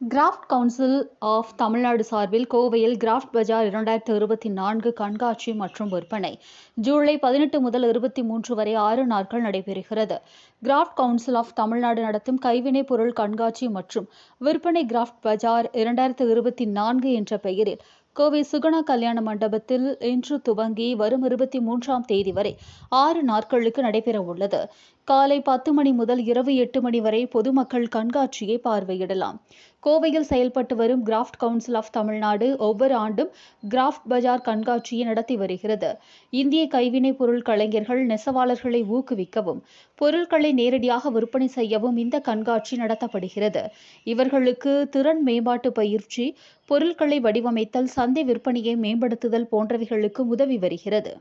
Craft council of Tamil Nadu சார்பில் கோவையில் craft பஜார் இரண்டாயிரத்தி இருபத்தி நான்கு கண்காட்சி மற்றும் விற்பனை. ஜூலை பதினெட்டு முதல் இருபத்தி மூன்று வரை ஆறு நாட்கள் நடைபெறுகிறது. கிராஃப்ட் கவுன்சில் ஆஃப் தமிழ்நாடு நடத்தும் கைவினைப் பொருள் கண்காட்சி மற்றும் விற்பனை கிராஃப்ட் பஜார் இரண்டாயிரத்தி இருபத்தி நான்கு என்ற பெயரில் கோவை சுகுணா கல்யாண மண்டபத்தில் இன்று துவங்கி வரும் இருபத்தி மூன்றாம் தேதி வரை ஆறு நாட்களுக்கு நடைபெற உள்ளது காலை பத்து மணி முதல் இரவு எட்டு மணி வரை பொதுமக்கள் கண்காட்சியை பார்வையிடலாம். கோவையில் செயல்பட்டு வரும் கிராஃப்ட் கவுன்சில் ஆஃப் தமிழ்நாடு ஒவ்வொரு ஆண்டும் கிராஃப்ட் பஜார் கண்காட்சியை நடத்தி வருகிறது. இந்திய கைவினைப் பொருள் கலைஞர்கள் நெசவாளர்களை ஊக்குவிக்கவும் பொருட்களை நேரடியாக விற்பனை செய்யவும் இந்த கண்காட்சி நடத்தப்படுகிறது. இவர்களுக்கு திறன் மேம்பாட்டு பயிற்சி பொருட்களை வடிவமைத்தல் சந்தை விற்பனையை மேம்படுத்துதல் போன்றவைகளுக்கு உதவி வருகிறது.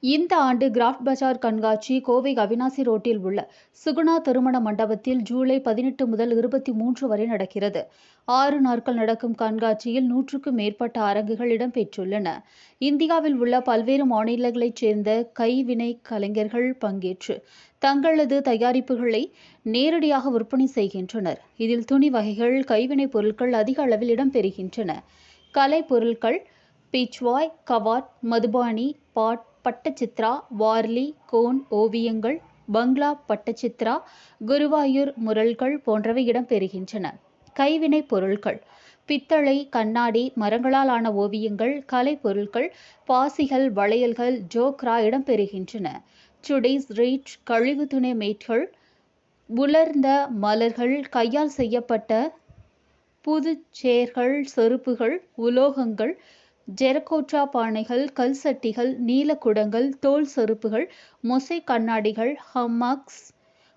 இந்த ஆண்டு கிராஃப்ட் பஜார் கண்காட்சி கோவை அவினாசி ரோட்டில் உள்ள சுகுணா திருமண மண்டபத்தில் ஜூலை பதினெட்டு முதல் இருபத்தி மூன்று வரை நடக்கிறது. ஆறு நாட்கள் நடக்கும் கண்காட்சியில் நூற்றுக்கும் மேற்பட்ட அரங்குகள் இடம்பெற்றுள்ளன. இந்தியாவில் உள்ள பல்வேறு மாநிலங்களைச் சேர்ந்த கைவினை கலைஞர்கள் பங்கேற்று தங்களது தயாரிப்புகளை நேரடியாக விற்பனை செய்கின்றனர். இதில் துணி வகைகள் கைவினைப் பொருட்கள் அதிக அளவில் இடம்பெறுகின்றன. கலை பொருட்கள் பீச்வாய் கவாட் மதுபானி பாட் பட்டச்சித்ரா வார்லி கோன் ஓவியங்கள் பங்களா பட்டச்சித்ரா குருவாயூர் முரல்கள் போன்றவை இடம்பெறுகின்றன. கைவினைப் பொருட்கள் பித்தளை கண்ணாடி மரங்களால் ஆன ஓவியங்கள் கலை பொருட்கள் பாசிகள் வளையல்கள் ஜோக்ரா இடம்பெறுகின்றன. சுடிஸ் ரீட் கழிவு துணை மேட்கள் உலர்ந்த மலர்கள் கையால் செய்யப்பட்ட புதுச்சேர்கள் செருப்புகள் உலோகங்கள் ஜெரகோட்ரா பானைகள் கல் சட்டிகள் நீலக்குடங்கள் தோல் செருப்புகள் மொசை கண்ணாடிகள் ஹம்மாக்ஸ்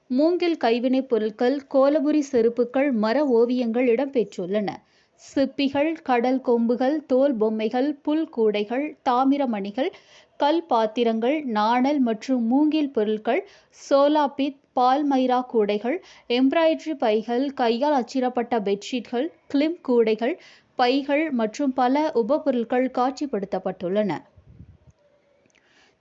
மூங்கில் கைவினைப் பொருட்கள் கோலபுரி செருப்புகள் மர ஓவியங்கள் இடம்பெற்றுள்ளன. சிப்பிகள் கடல் கொம்புகள் தோல் பொம்மைகள் புல் கூடைகள் தாமிரமணிகள் கல் பாத்திரங்கள் நாணல் மற்றும் மூங்கில் பொருட்கள் சோலாபித் பால்மைரா கூடைகள் எம்ப்ராய்டரி பைகள் கையால் அச்சிடப்பட்ட பெட்ஷீட்கள் கிளிம் கூடைகள் பைகள் மற்றும் பல உபபொருட்கள் காட்சிப்படுத்தப்பட்டுள்ளன.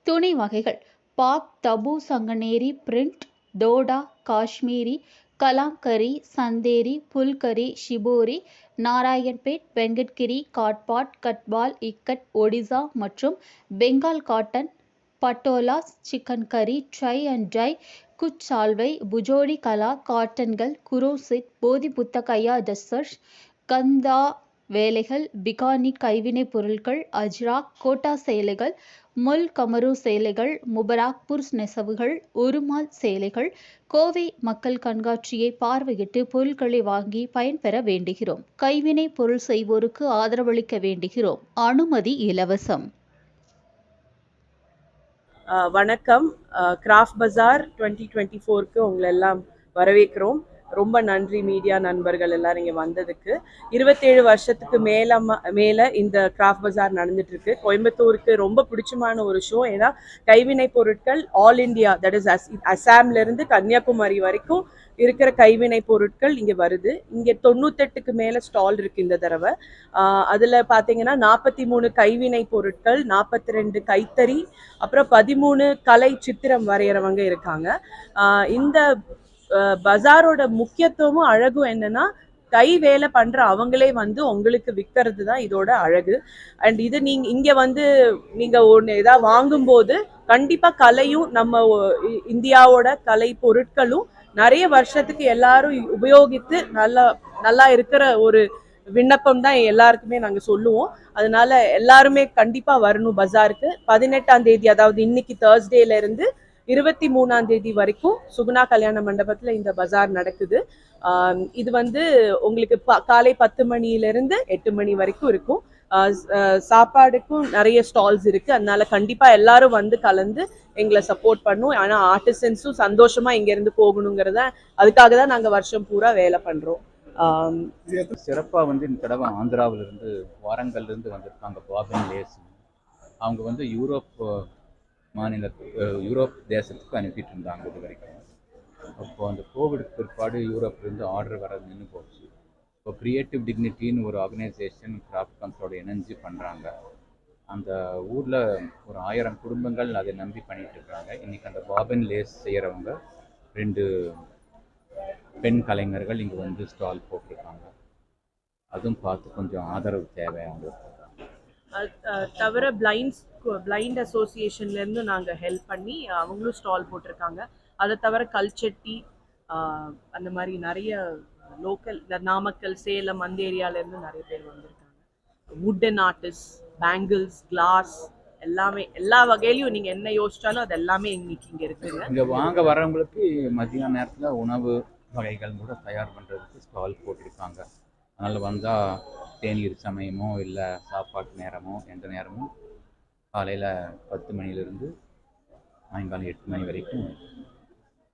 துணி வகைகள் பாக் தபு சங்கனேரி பிரிண்ட் டோடா காஷ்மீரி கலாங்கரி சந்தேரி புல்கரி ஷிபோரி நாராயண்பேட் வெங்கட்கிரி காட்பாட் கட்பால் இக்கட் ஒடிசா மற்றும் Bengal cotton Patolas chikankari tie and dye குச்சால்வை Bhujodi Kala காட்டன்கள் குரோசிட் போதி புத்தகையா டஸ்ஸர்ஸ் கந்தா வேலைகள் பிகானி கைவினைப் பொருட்கள் அஜ்ராக் கோட்டா சேலைகள் முல் கமரு சேலைகள் முபராக்பூர் நெசவுகள் உருமால் சேலைகள் கோவை மக்கள் கண்காட்சியை பார்வையிட்டு பொருட்களை வாங்கி பயன்பெற வேண்டுகிறோம். கைவினை பொருள் செய்வோருக்கு ஆதரவளிக்க வேண்டுகிறோம். அனுமதி இலவசம். வணக்கம். கிராஃப்ட் பஜார் டுவெண்ட்டி டுவெண்ட்டி ஃபோருக்கு உங்களை எல்லாம் வரவேற்கிறோம். ரொம்ப நன்றி மீடியா நண்பர்கள் எல்லாரும் இங்கே வந்ததுக்கு. இருபத்தேழு வருஷத்துக்கு மேல மேலே இந்த கிராஃப்ட் பஜார் நடந்துட்டுருக்கு. கோயம்புத்தூருக்கு ரொம்ப பிடிச்சமான ஒரு ஷோ ஏன்னா கைவினை பொருட்கள் all India that is as அசாம்லேருந்து Kanyakumari வரைக்கும் இருக்கிற கைவினை பொருட்கள் இங்கே வருது. இங்கே தொண்ணூத்தெட்டுக்கு மேலே ஸ்டால் இருக்குது இந்த தடவை. அதில் பார்த்தீங்கன்னா நாற்பத்தி மூணு கைவினை பொருட்கள் நாற்பத்தி ரெண்டு கைத்தறி அப்புறம் பதிமூணு கலை சித்திரம் வரைகிறவங்க இருக்காங்க. இந்த பஜாரோட முக்கியத்துவமும் அழகும் என்னன்னா கை வேலை பண்ற அவங்களே வந்து உங்களுக்கு விற்கிறது தான் இதோட அழகு. அண்ட் இது நீங்க இங்க வந்து நீங்க ஒன்று ஏதாவது வாங்கும்போது கண்டிப்பா கலையும் நம்ம இ- இந்தியாவோட கலை பொருட்களும் நிறைய வருஷத்துக்கு எல்லாரும் உபயோகித்து நல்லா நல்லா இருக்கிற ஒரு விண்ணப்பம் தான் எல்லாருக்குமே நாங்கள் சொல்லுவோம். அதனால எல்லாருமே கண்டிப்பாக வரணும் பஜாருக்கு. பதினெட்டாம் தேதி அதாவது இன்னைக்கு தேர்ஸ்டேல இருந்து இருபத்தி மூணாம் தேதி வரைக்கும் சுகுணா கல்யாண மண்டபத்தில் இந்த பஜார் நடக்குது. இது வந்து உங்களுக்கு ப- காலை பத்து மணில இருந்து எட்டு மணி வரைக்கும் இருக்கும். சாப்பாடுக்கும் நிறைய ஸ்டால்ஸ் இருக்கு. அதனால கண்டிப்பா எல்லாரும் வந்து கலந்து எங்களை சப்போர்ட் பண்ணும். ஆனா ஆர்டிசன்ஸும் சந்தோஷமா இங்க இருந்து போகணுங்கிறத அதுக்காக தான் நாங்க வருஷம் பூரா வேலை பண்றோம். ஆம், சிறப்பாக வந்து இந்த தடவை ஆந்திராவிலிருந்து வாரங்கள்லேருந்து வந்திருக்காங்க பாபின் லேஸ் அவங்க வந்து யூரோப் மாநிலத்துக்கு யூரோப் தேசத்துக்கு அனுப்பிட்டு இருந்தாங்க இது வரைக்கும். அப்போது அந்த கோவிட் பிற்பாடு யூரோப்லேருந்து ஆர்டர் வர நின்று போச்சு. இப்போ க்ரியேட்டிவ் டிக்னிட்டின்னு ஒரு ஆர்கனைசேஷன் கிராஃப்ட் கம்ஸோட இணைஞ்சு பண்ணுறாங்க அந்த ஊரில் ஒரு ஆயிரம் குடும்பங்கள் அதை நம்பி பண்ணிகிட்டு இருக்காங்க. இன்றைக்கி அந்த பாபின் லேஸ் செய்கிறவங்க ரெண்டு பெண் கலைஞர்கள் இங்கே வந்து ஸ்டால் போட்டிருக்காங்க. அதுவும் பார்த்து கொஞ்சம் ஆதரவு தேவை அவங்களுக்கு. தவிர பிளைண்ட்ஸ் பிளைண்ட் அசோசியேஷன்லேருந்து நாங்கள் ஹெல்ப் பண்ணி அவங்களும் ஸ்டால் போட்டிருக்காங்க. அதை தவிர கல்ச்சட்டி ஆஹ், அந்த மாதிரி நிறைய லோக்கல் இந்த நாமக்கல் சேலம் அந்த ஏரியாவிலேருந்து நிறைய பேர் வந்திருக்காங்க. வுட்டன் ஆர்டிஸ்ட் பேங்கிள்ஸ் கிளாஸ் எல்லாமே எல்லா வகையிலையும் நீங்கள் என்ன யோசிச்சாலும் அது எல்லாமே இன்னைக்கு இங்கே இருக்குங்க. இங்கே வாங்க வரவங்களுக்கு மதியான நேரத்தில் உணவு வகைகள் கூட தயார் பண்ணுறதுக்கு ஸ்டால் போட்டிருக்காங்க. அதனால் வந்தால் தேநீர் சமயமோ இல்லை சாப்பாட்டு நேரமோ எந்த நேரமும் காலையில் பத்து மணிலேருந்து சாயங்காலம் எட்டு மணி வரைக்கும்